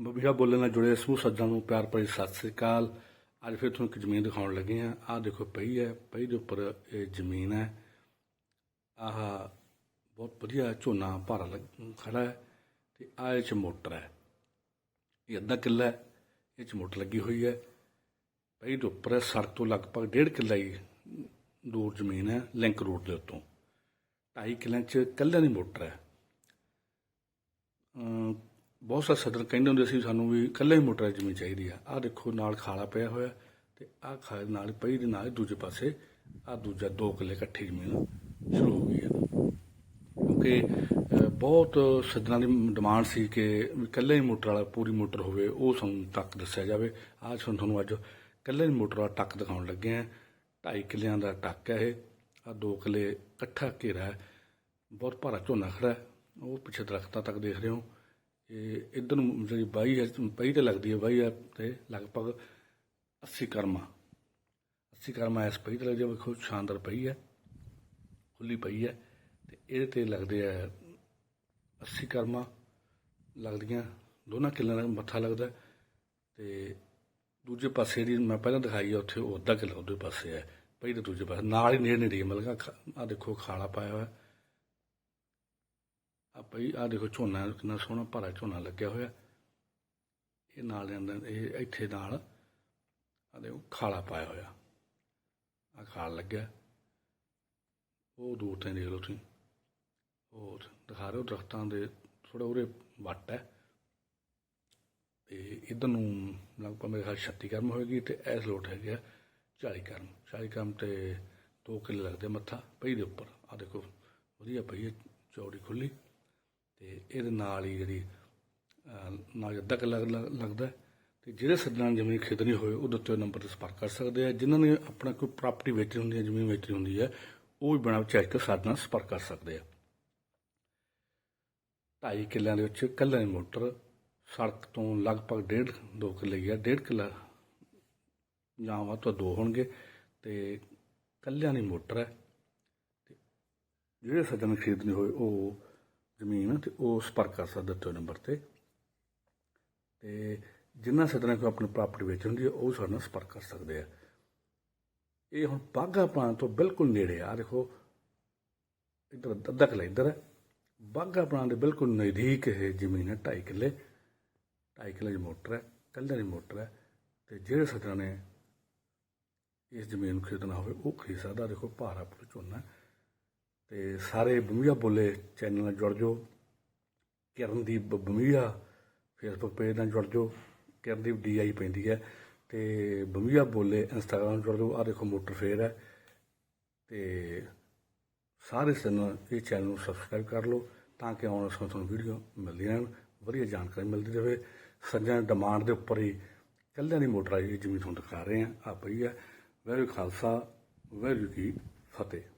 ਬਬੀਹਾ ਬੋਲਣ ਨਾਲ ਜੁੜੇ ਸਮੂਹ ਸੱਜਣਾਂ ਨੂੰ ਪਿਆਰ ਭਰੀ ਸਤਿ ਸ੍ਰੀ ਅਕਾਲ। ਅੱਜ ਫਿਰ ਤੁਹਾਨੂੰ ਇੱਕ ਜ਼ਮੀਨ ਦਿਖਾਉਣ ਲੱਗੇ ਆ ਆਹ ਦੇਖੋ ਪਈ ਹੈ, ਪਈ ਦੇ ਉੱਪਰ ਇਹ ਜ਼ਮੀਨ ਹੈ। ਆਹ ਬਹੁਤ ਵਧੀਆ ਝੋਨਾ ਭਾਰਾ ਲੱਗ- ਖੜਾ ਹੈ ਤੇ ਆਹ ਇਹ ਚ ਮੋਟਰ ਹੈ। ਇਹ ਅੱਧਾ ਕਿੱਲਾ ਹੈ, ਇਹ ਚ ਮੋਟਰ ਲੱਗੀ ਹੋਈ ਹੈ। ਪਈ ਦੇ ਉੱਪਰ ਸੜਕ ਤੋਂ ਲਗਭਗ ਡੇਢ ਕਿੱਲਾ ਹੀ ਦੂਰ ਜ਼ਮੀਨ ਹੈ, ਲਿੰਕ ਰੋਡ ਦੇ ਉੱਤੋਂ। ਢਾਈ ਕਿੱਲਿਆਂ ਚ ਕੱਲਿਆਂ ਦੀ ਮੋਟਰ ਹੈ। ਬਹੁਤ ਸਾਰੇ ਸੱਜਣ ਕਹਿੰਦੇ ਹੁੰਦੇ ਸੀ ਸਾਨੂੰ ਵੀ ਇਕੱਲੇ ਹੀ ਮੋਟਰ ਜ਼ਮੀਨ ਚਾਹੀਦੀ ਆ। ਆਹ ਦੇਖੋ ਨਾਲ ਖਾਲਾ ਪਿਆ ਹੋਇਆ ਤੇ ਆਹ ਖਾਲੇ ਨਾਲ ਪਈ ਦੇ ਨਾਲ ਹੀ ਦੂਜੇ ਪਾਸੇ ਆਹ ਦੂਜਾ ਦੋ ਕਿੱਲੇ ਇਕੱਠੀ ਜ਼ਮੀਨ ਸ਼ੁਰੂ ਹੋ ਗਈ ਹੈ ਕਿਉਂਕਿ ਬਹੁਤ ਸੱਜਣਾਂ ਦੀ ਡਿਮਾਂਡ ਸੀ ਕਿ ਵੀ ਇਕੱਲੇ ਹੀ ਮੋਟਰ ਵਾਲਾ ਪੂਰੀ ਮੋਟਰ ਹੋਵੇ, ਉਹ ਸਾਨੂੰ ਟੱਕ ਦੱਸਿਆ ਜਾਵੇ। ਆਹ ਸਾਨੂੰ ਤੁਹਾਨੂੰ ਅੱਜ ਇਕੱਲੇ ਹੀ ਮੋਟਰ ਵਾਲਾ ਟੱਕ ਦਿਖਾਉਣ ਲੱਗੇ ਆ। ਢਾਈ ਕਿੱਲਿਆਂ ਦਾ ਟੱਕ ਹੈ ਇਹ। ਆਹ ਦੋ ਕਿੱਲੇ ਇਕੱਠਾ ਘੇਰਾ ਬਹੁਤ ਭਾਰਾ ਝੋਨਾ ਖੜਾ ਉਹ ਪਿੱਛੇ ਦਰਖਤਾਂ ਤੱਕ ਦੇਖ ਰਹੇ ਹੋ। ਇਹ ਇਧਰ ਨੂੰ ਜਿਹੜੀ ਬਾਈ ਹੈ ਬਾਈ ਤੇ ਲੱਗਦੀ ਹੈ, ਬਾਈ ਹੈ ਤੇ ਲਗਭਗ 80 ਕਰਮਾ। 80 ਕਰਮਾ ਇਸ ਪਈ ਤੇ ਲੱਗਦੀ ਹੈ, ਵੇਖੋ ਸ਼ਾਨਦਾਰ ਪਈ ਹੈ, ਖੁੱਲੀ ਪਈ ਹੈ ਤੇ ਇਹਦੇ ਤੇ ਲੱਗਦੇ ਆ 80 ਕਰਮਾ। ਲੱਗਦੀਆਂ ਦੋਨਾਂ ਕਿੱਲਿਆਂ ਦਾ ਮੱਥਾ ਲੱਗਦਾ ਹੈ ਤੇ ਦੂਜੇ ਪਾਸੇ ਜਿਹੜੀ ਮੈਂ ਪਹਿਲਾਂ ਦਿਖਾਈ ਹੈ ਉੱਥੇ ਉਹ ਅੱਧਾ ਕਿੱਲਾ ਉਹਦੇ ਪਾਸੇ ਹੈ ਪਈ ਦੇ ਦੂਜੇ ਪਾਸੇ। ਨਾਲ ਹੀ ਨੇੜੇ ਨੇੜੇ ਮਲਗਾ ਆ ਦੇਖੋ, ਖਾਲਾ ਪਾਇਆ ਹੋਇਆ ਆ ਪਈ ਆ ਦੇਖੋ ਝੋਨਾ, ਕਿੰਨਾ ਸੋਹਣਾ ਭਾਰਾ ਝੋਨਾ ਲੱਗਿਆ ਹੋਇਆ। ਇਹ ਨਾਲ ਦੇ ਇਹ ਇੱਥੇ ਨਾਲ ਆ ਦੇਖੋ, ਖਾਲਾ ਪਾਇਆ ਹੋਇਆ। ਆ ਖਾਲ ਲੱਗਿਆ। ਉਹ ਦੂਰ ਤੇ ਦੇਖ ਲਓ ਤੁਸੀਂ। ਉਹ ਦਿਖਾ ਰਹੇ ਹੋ ਦਰਖਤਾਂ ਦੇ ਥੋੜਾ ਉਰੇ ਵੱਟ ਹੈ। ਤੇ ਇਧਰ ਨੂੰ ਲਗਭਗ ਮੇਰੇ ਖਿਆਲ 36 ਕਰਮ ਹੋਏਗੀ, ਤੇ ਇਸ ਲੋਟ ਹੈਗੇ ਆ 40 ਕਰਮ। 40 ਕਰਮ ਤੇ 2 ਕਿੱਲੇ ਲੱਗਦੇ ਮੱਥਾ ਪਈ ਦੇ ਉੱਪਰ। ਆ ਦੇਖੋ, ਵਧੀਆ ਪਈ ਹੈ ਚੌੜੀ ਖੁੱਲੀ ਤੇ ਇਹਦੇ ਨਾਲ ਹੀ ਜਿਹੜੀ ਅਹ, ਨਾਲ ਅੱਧਾ ਕਿੱਲਾ ਲੱਗਦਾ ਹੈ। ਤੇ ਜਿਹੜੇ ਸੱਜਣਾ ਜ਼ਮੀਨ ਖਰੀਦਣੀ ਹੋਵੇ ਉਹ ਦਿੱਤੇ ਨੰਬਰ ਤੇ ਸੰਪਰਕ ਕਰ ਸਕਦੇ ਆ। ਜਿਨ੍ਹਾਂ ਨੇ ਆਪਣਾ ਕੋਈ ਪ੍ਰਾਪਰਟੀ ਵੇਚਣੀ ਹੁੰਦੀ ਹੈ ਜ਼ਮੀਨ ਵੇਚਣੀ ਹੁੰਦੀ ਹੈ ਉਹ ਵੀ ਬਿਨਾਂ ਚੈੱਕ ਕੇ ਸਾਡੇ ਨਾਲ ਸੰਪਰਕ ਕਰ ਸਕਦੇ ਆ। ਢਾਈ ਕਿੱਲਿਆਂ ਦੇ ਵਿੱਚ ਕੱਲਾ ਮੋਟਰ ਸੜਕ ਤੋਂ ਲਗਭਗ ਡੇਢ ਦੋ ਕਿੱਲੇ ਹੀ ਆ। ਡੇਢ ਕਿੱਲਾ ਜਾਂ ਵੱਧ ਤੋਂ ਦੋ ਹੋਣਗੇ। ਤੇ ਕੱਲਿਆਂ ਦੀ ਮੋਟਰ ਹੈ। ਜਿਹੜੇ ਸੱਜਣ ਖਰੀਦਣੀ ਹੋਵੇ ਉਹ ਜ਼ਮੀਨ ਤੇ ਉਹ ਸੰਪਰਕ ਕਰ ਸਕਦਾ ਦਿੱਤੇ ਨੰਬਰ ਤੇ। ਤੇ ਜਿਨ੍ਹਾਂ ਸੱਜਣਾ ਕੋਈ ਆਪਣੀ ਪ੍ਰਾਪਰਟੀ ਵੇਚਣੀ ਹੁੰਦੀ ਹੈ ਉਹ ਸਾਡੇ ਨਾਲ ਸੰਪਰਕ ਕਰ ਸਕਦੇ ਆ। ਇਹ ਹੁਣ ਬਾਘਾ ਪ੍ਰਾਂਤ ਤੋਂ ਬਿਲਕੁਲ ਨੇੜੇ ਆ। ਆਹ ਦੇਖੋ, ਇੱਧਰ ਅੱਧਾ ਕਿੱਲਾ ਇੱਧਰ ਹੈ। ਬਾਘਾ ਪ੍ਰਾਂਤ ਦੇ ਬਿਲਕੁਲ ਨਜ਼ਦੀਕ ਇਹ ਜ਼ਮੀਨ ਹੈ, ਢਾਈ ਕਿੱਲੇ। ਢਾਈ ਕਿੱਲੇ ਦੀ ਮੋਟਰ ਹੈ ਕੱਲੇ ਦੀ ਮੋਟਰ ਹੈ। ਤੇ ਜਿਹੜੇ ਸੱਜਣਾ ਨੇ ਇਸ ਜ਼ਮੀਨ ਨੂੰ ਖਰੀਦਣਾ ਹੋਵੇ, ਉਹ ਖਰੀਦ ਸਕਦਾ। ਦੇਖੋ, ਭਾਰਾ ਪੁਰ ਝੋਨਾ ਤੇ ਸਾਰੇ ਬੰਮੀਆ ਬੋਲੇ, ਚੈਨਲ ਨਾਲ ਜੁੜ ਜਾਓ। ਕਿਰਨਦੀਪ ਬਮੀਆ ਫੇਸਬੁੱਕ ਪੇਜ ਨਾਲ ਜੁੜ ਜਾਓ। ਕਿਰਨਦੀਪ ਡੀਆਈ ਪੈਂਦੀ ਹੈ। ਤੇ ਬਮੀਆ ਬੋਲੇ ਇੰਸਟਾਗ੍ਰਾਮ ਨਾਲ ਜੁੜ ਜਾਓ। ਆ ਦੇਖੋ ਮੋਟਰ ਫੇਰ ਹੈ। ਤੇ ਸਾਰੇ ਚੈਨਲ, ਇਹ ਚੈਨਲ ਨੂੰ ਸਬਸਕ੍ਰਾਈਬ ਕਰ ਲਓ ਤਾਂ ਕਿ ਆਉਣ ਵਾਲੇ ਸਮੇਂ ਤੁਹਾਨੂੰ ਵੀਡੀਓ ਮਿਲਦੀ ਰਹਿਣ। ਵਧੀਆ ਜਾਣਕਾਰੀ ਮਿਲਦੀ ਰਹੇ। ਸੱਜਣ ਡਿਮਾਂਡ ਦੇ ਉੱਪਰ ਹੀ ਕੱਲਿਆਂ ਦੀ ਮੋਟਰ ਆਈ ਜਿਵੇਂ ਤੁਹਾਨੂੰ ਦਿਖਾ ਰਹੇ ਹਾਂ। ਆ ਪਈ ਹੈ। ਵੈਰੂ ਖਾਲਸਾ ਵੈਰੂ ਕੀ ਫਤਿਹ।